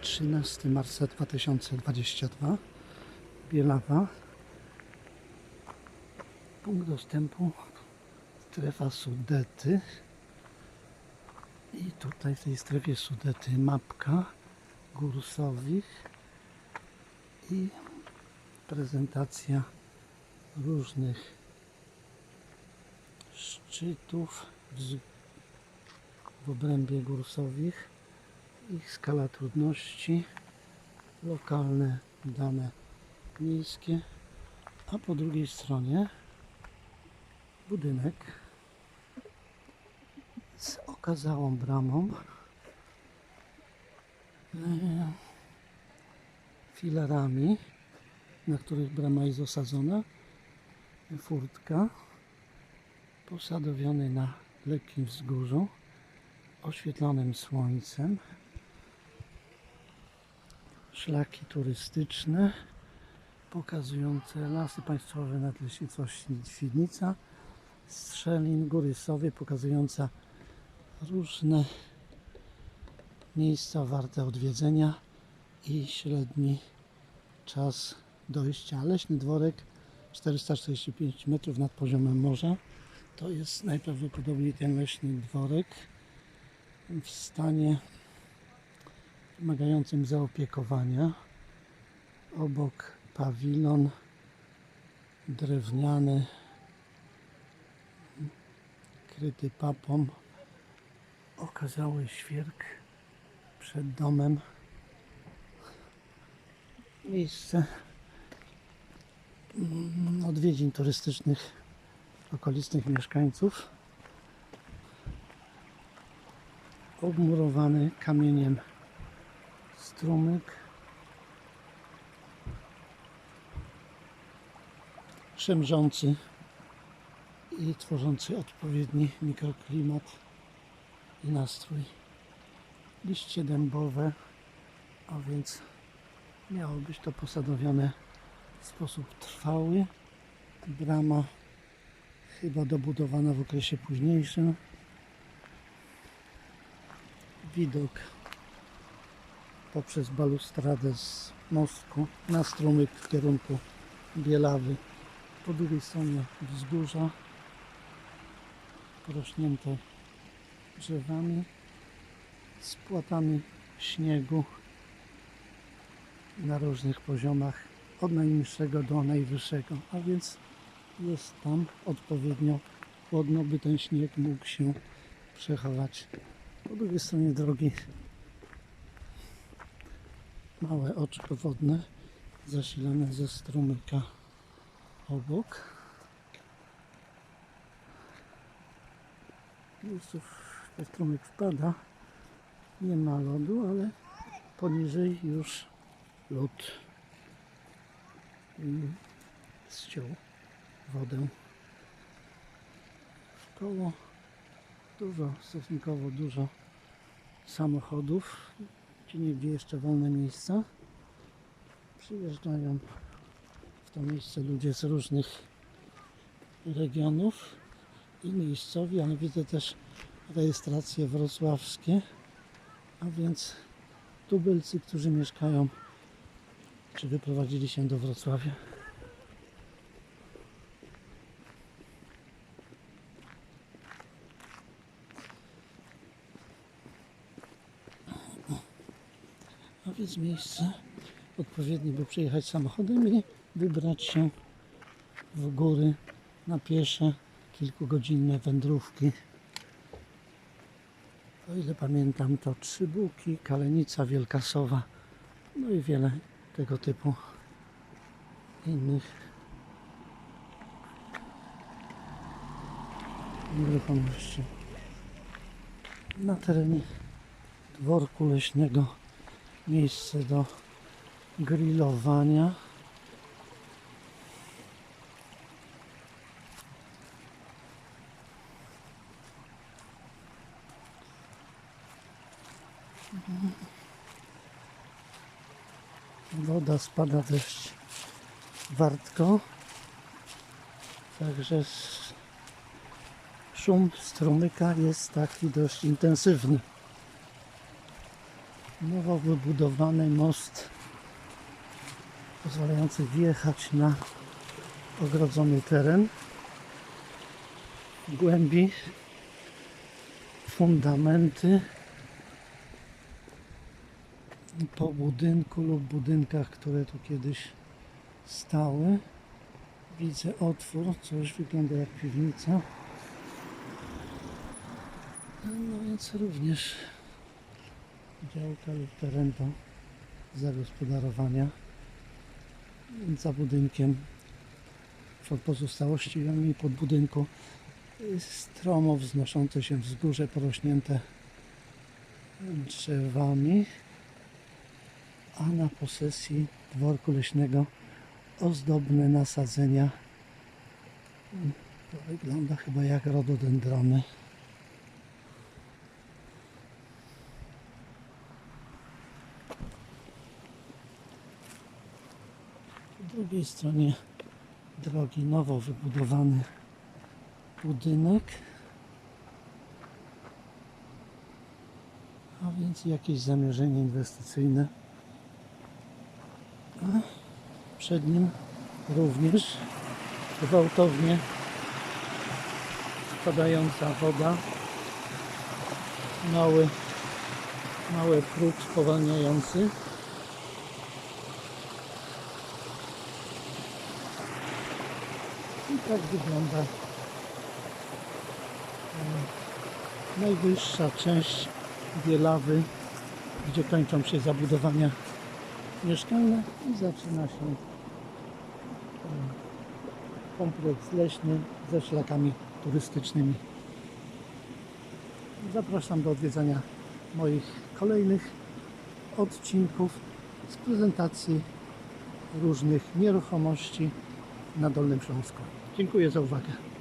13 marca 2022 Bielawa. Punkt dostępu. Strefa Sudety. I tutaj w tej strefie Sudety mapka gór Sowich i prezentacja różnych szczytów w, obrębie gór Sowich ich skala trudności, lokalne dane miejskie, a po drugiej stronie budynek z okazałą bramą, e, filarami, na których brama jest osadzona, furtka, posadowiony na lekkim wzgórzu, oświetlonym słońcem, szlaki turystyczne pokazujące lasy państwowe Nadleśnictwość Świdnica, Strzelin, Góry Sowie pokazująca różne miejsca warte odwiedzenia i średni czas dojścia. Leśny dworek 445 metrów nad poziomem morza. To jest najprawdopodobniej ten leśny dworek w stanie wymagającym zaopiekowania. Obok pawilon drewniany, kryty papą. Okazały świerk przed domem. Miejsce mm, odwiedzin turystycznych okolicnych mieszkańców. Obmurowany kamieniem strumyk. Szemrzący i tworzący odpowiedni mikroklimat i nastrój. Liście dębowe, a więc miało być to posadowione w sposób trwały. Brama chyba dobudowana w okresie późniejszym. Widok poprzez balustradę z mostku na strumyk w kierunku Bielawy. Po drugiej stronie wzgórza porośnięte drzewami z płatami śniegu na różnych poziomach od najniższego do najwyższego, a więc jest tam odpowiednio chłodno, by ten śnieg mógł się przechować. Po drugiej stronie drogi małe oczko wodne zasilane ze strumyka obok. Miejsców ten strumyk wpada. Nie ma lodu, ale poniżej już lód i zciął wodę. Wkoło dużo, stosunkowo dużo samochodów gdzie nigdzie jeszcze wolne miejsca. Przyjeżdżają w to miejsce ludzie z różnych regionów i miejscowi, ale widzę też rejestracje wrocławskie, a więc tubylcy, którzy mieszkają czy wyprowadzili się do Wrocławia. Więc miejsce odpowiednie, by przyjechać samochodem i wybrać się w góry na piesze kilkugodzinne wędrówki. O ile pamiętam, to Trzybuki, Kalenica, Wielkasowa, no i wiele tego typu innych nieruchomości. Na terenie dworku leśnego miejsce do grillowania. Woda spada dość wartko. Także szum strumyka jest taki dość intensywny. Nowo wybudowany most pozwalający wjechać na ogrodzony teren w głębi fundamenty po budynku lub budynkach, które tu kiedyś stały. Widzę otwór, coś wygląda jak piwnica. No więc również działka lub teren do zagospodarowania. Za budynkiem w pozostałościami pod budynku stromo wznoszące się wzgórze porośnięte drzewami, a na posesji dworku leśnego ozdobne nasadzenia. To wygląda chyba jak rododendrony. Drugiej stronie drogi nowo wybudowany budynek. A więc jakieś zamierzenie inwestycyjne. A przed nim również gwałtownie spadająca woda. Mały, mały próg spowalniający. I tak wygląda najwyższa część Bielawy, gdzie kończą się zabudowania mieszkalne i zaczyna się e, kompleks leśny ze szlakami turystycznymi. Zapraszam do odwiedzania moich kolejnych odcinków z prezentacji różnych nieruchomości na Dolnym Śląsku. Dziękuję za uwagę.